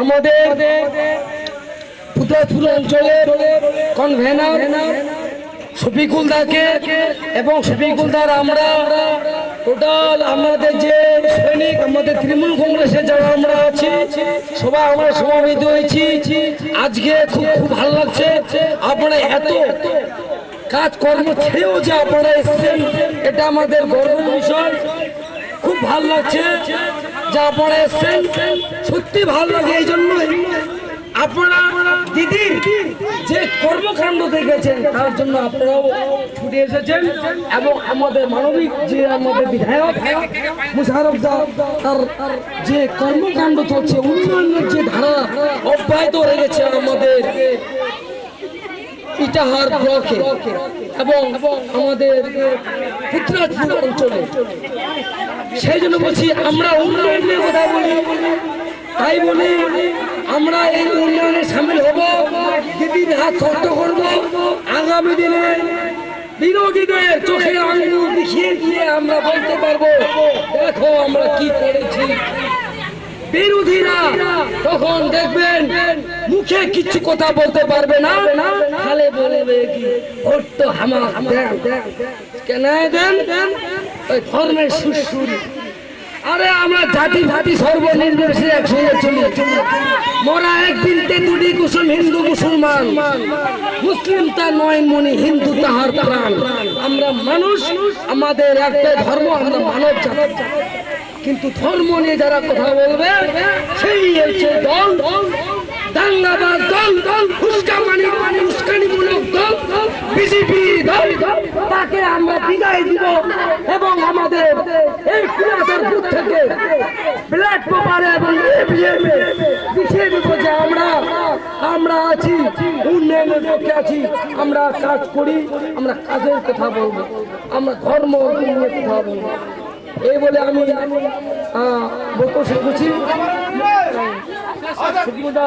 আমাদের পুতাপুর অঞ্চলের কনভেনার শফিকুল দাকে এবং শফিকুল দার আমরা টোটাল আমাদের যে সৈনিক, আমাদের তৃণমূল কংগ্রেসের যারা আমরা আছি, সবাই আমরা সমাবেত হয়েছি। আজকে খুব খুব ভালো লাগছে। আপনারা এত কাজকর্ম ছেড়েও যে আপনারা এসেছেন, এটা আমাদের গর্বের বিষয়। খুব ভালো লাগছে। যে আপনারা এসছেন সত্যি ভালো লাগে এই জন্যই। আপনারা দিদির যে কর্মকাণ্ড দেখেছেন, তার জন্য আপনারাও ছুটে এসেছেন এবং আমাদের মানবিক যে আমাদের বিধায়ক মুশারফ দা, তার যে কর্মকাণ্ড চলছে, উন্নয়নের যে ধারা অব্যাহত রেখেছে আমাদের ইটাহার ব্লকে এবং আমাদের অঞ্চলে। সেই জন্য বলছি, আমরা উন্নয়নের কথা বলি। তাই বলি আমরা এই উন্নয়নে সামিল হব। দিদির হাত শক্ত করব, আগামী দিনে বিরোধীদের চোখে আঙুল দেখিয়ে দিয়ে আমরা বলতে পারব, দেখো আমরা কি বিরোধীরা তখন দেখবেন মুখে কিছু কথা বলতে পারবে না, খালে বলবে কি ভোট তো দেন কেন দেন? ওই ধর্মের সুসুরি আরে আমরা জাতি জাতি সর্বনির্বিশেষে একসঙ্গে চলি। মোরা একদিন দুটি কুসুম হিন্দু মুসলমান। মুসলিম তা নয় মনি, হিন্দু তাহার প্রাণ। আমরা মানুষ, আমাদের একটাই ধর্ম, আমরা মানব জাতি কিন্তু ধর্ম নিয়ে যারা কথা বলবে, সেই হচ্ছে দল। দাঙ্গাবাজ দল দল ফুসকা মানি উস্কানিমূলক দল বিজেপি দল। তাকে আমরা বিদায় দিব এবং আমাদের এই পুরাতন বুথ থেকে ব্ল্যাক পেপারে এবং এ দেখিয়ে দিব যে আমরা আমরা আছি, উন্নয়নের পক্ষে আছি। আমরা কাজ করি, আমরা কাজের কথা বলব, আমরা ধর্ম নিয়ে কথা বলব। এই বলে আমি বক্তব্য শেষ করছি। দা,